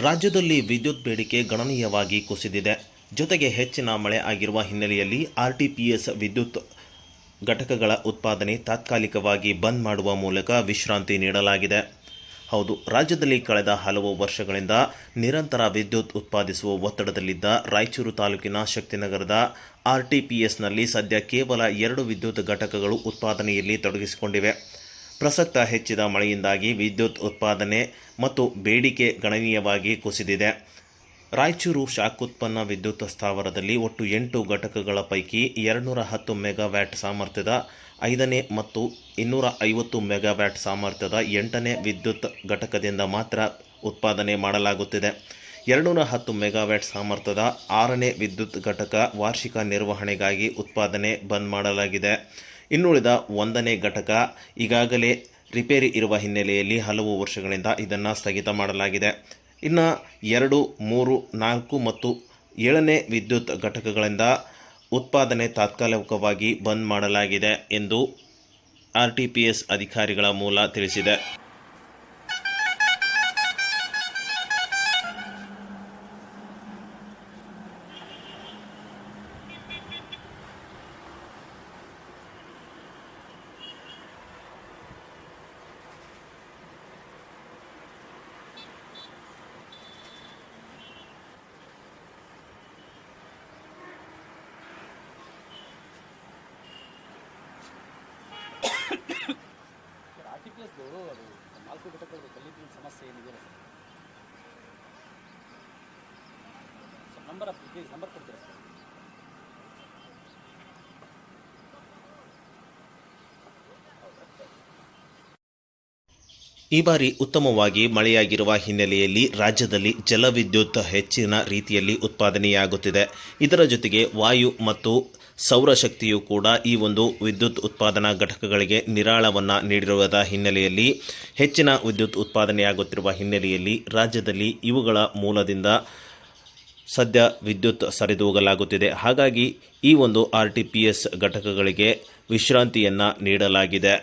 ರಾಜ್ಯದಲ್ಲಿ ವಿದ್ಯುತ್ ಬೇಡಿಕೆ ಗಣನೀಯವಾಗಿ ಕುಸಿದಿದೆ. ಜೊತೆಗೆ ಹೆಚ್ಚಿನ ಮಳೆ ಆಗಿರುವ ಹಿನ್ನೆಲೆಯಲ್ಲಿ ಆರ್ಟಿಪಿಎಸ್ ವಿದ್ಯುತ್ ಘಟಕಗಳ ಉತ್ಪಾದನೆ ತಾತ್ಕಾಲಿಕವಾಗಿ ಬಂದ್ ಮಾಡುವ ಮೂಲಕ ವಿಶ್ರಾಂತಿ ನೀಡಲಾಗಿದೆ. ಹೌದು, ರಾಜ್ಯದಲ್ಲಿ ಕಳೆದ ಹಲವು ವರ್ಷಗಳಿಂದ ನಿರಂತರ ವಿದ್ಯುತ್ ಉತ್ಪಾದಿಸುವ ಒತ್ತಡದಲ್ಲಿದ್ದ ರಾಯಚೂರು ತಾಲೂಕಿನ ಶಕ್ತಿನಗರದ ಆರ್ಟಿಪಿಎಸ್ನಲ್ಲಿ ಸದ್ಯ ಕೇವಲ ಎರಡು ವಿದ್ಯುತ್ ಘಟಕಗಳು ಉತ್ಪಾದನೆಯಲ್ಲಿ ತೊಡಗಿಸಿಕೊಂಡಿವೆ. ಪ್ರಸಕ್ತ ಹೆಚ್ಚಿದ ಮಳೆಯಿಂದಾಗಿ ವಿದ್ಯುತ್ ಉತ್ಪಾದನೆ ಮತ್ತು ಬೇಡಿಕೆ ಗಣನೀಯವಾಗಿ ಕುಸಿದಿದೆ. ರಾಯಚೂರು ಶಾಖೋತ್ಪನ್ನ ವಿದ್ಯುತ್ ಸ್ಥಾವರದಲ್ಲಿ ಒಟ್ಟು ಎಂಟು ಘಟಕಗಳ ಪೈಕಿ ಎರಡುನೂರ ಹತ್ತು ಮೆಗಾವ್ಯಾಟ್ ಸಾಮರ್ಥ್ಯದ, ಐದನೇ ಮತ್ತು ಇನ್ನೂರ ಐವತ್ತು ಮೆಗಾವ್ಯಾಟ್ ಸಾಮರ್ಥ್ಯದ ಎಂಟನೇ ವಿದ್ಯುತ್ ಘಟಕದಿಂದ ಮಾತ್ರ ಉತ್ಪಾದನೆ ಮಾಡಲಾಗುತ್ತಿದೆ. ಎರಡುನೂರ ಹತ್ತು ಮೆಗಾವ್ಯಾಟ್ ಸಾಮರ್ಥ್ಯದ ಆರನೇ ವಿದ್ಯುತ್ ಘಟಕ ವಾರ್ಷಿಕ ನಿರ್ವಹಣೆಗಾಗಿ ಉತ್ಪಾದನೆ ಬಂದ್ ಮಾಡಲಾಗಿದೆ. ಇನ್ನುಳಿದ ಒಂದನೇ ಘಟಕ. ಈಗಾಗಲೇ ರಿಪೇರಿ ಇರುವ ಹಿನ್ನೆಲೆಯಲ್ಲಿ ಹಲವು ವರ್ಷಗಳಿಂದ ಇದನ್ನು ಸ್ಥಗಿತ ಮಾಡಲಾಗಿದೆ. ಇನ್ನು ಎರಡು, ಮೂರು, ನಾಲ್ಕು ಮತ್ತು ಏಳನೇ ವಿದ್ಯುತ್ ಘಟಕಗಳಿಂದ ಉತ್ಪಾದನೆ ತಾತ್ಕಾಲಿಕವಾಗಿ ಬಂದ್ ಮಾಡಲಾಗಿದೆ ಎಂದು ಆರ್ ಟಿ ಪಿ ಎಸ್ ಅಧಿಕಾರಿಗಳ ಮೂಲ ತಿಳಿಸಿದೆ. ನಾಲ್ಕು ಘಟಕಗಳು ಕಲ್ಲಿದ್ದ ಸಮಸ್ಯೆ ಏನಿದೆ ಸರ್ ನಂಬರ್ ನಂಬರ್ ಕೊಡ್ತೀರಾ ಸರ್ ಈ ಬಾರಿ ಉತ್ತಮವಾಗಿ ಮಳೆಯಾಗಿರುವ ಹಿನ್ನೆಲೆಯಲ್ಲಿ ರಾಜ್ಯದಲ್ಲಿ ಜಲವಿದ್ಯುತ್ ಹೆಚ್ಚಿನ ರೀತಿಯಲ್ಲಿ ಉತ್ಪಾದನೆಯಾಗುತ್ತಿದೆ. ಇದರ ಜೊತೆಗೆ ವಾಯು ಮತ್ತು ಸೌರಶಕ್ತಿಯು ಕೂಡ ಈ ಒಂದು ವಿದ್ಯುತ್ ಉತ್ಪಾದನಾ ಘಟಕಗಳಿಗೆ ನಿರಾಳವನ್ನು ನೀಡಿರುವುದ ಹಿನ್ನೆಲೆಯಲ್ಲಿ, ಹೆಚ್ಚಿನ ವಿದ್ಯುತ್ ಉತ್ಪಾದನೆಯಾಗುತ್ತಿರುವ ಹಿನ್ನೆಲೆಯಲ್ಲಿ ರಾಜ್ಯದಲ್ಲಿ ಇವುಗಳ ಮೂಲದಿಂದ ಸದ್ಯ ವಿದ್ಯುತ್ ಸರಿದೂಗಲಾಗುತ್ತಿದೆ ಹಾಗಾಗಿ ಈ ಒಂದು ಆರ್ ಟಿ ಪಿ ಎಸ್ ಘಟಕಗಳಿಗೆ ವಿಶ್ರಾಂತಿಯನ್ನು ನೀಡಲಾಗಿದೆ.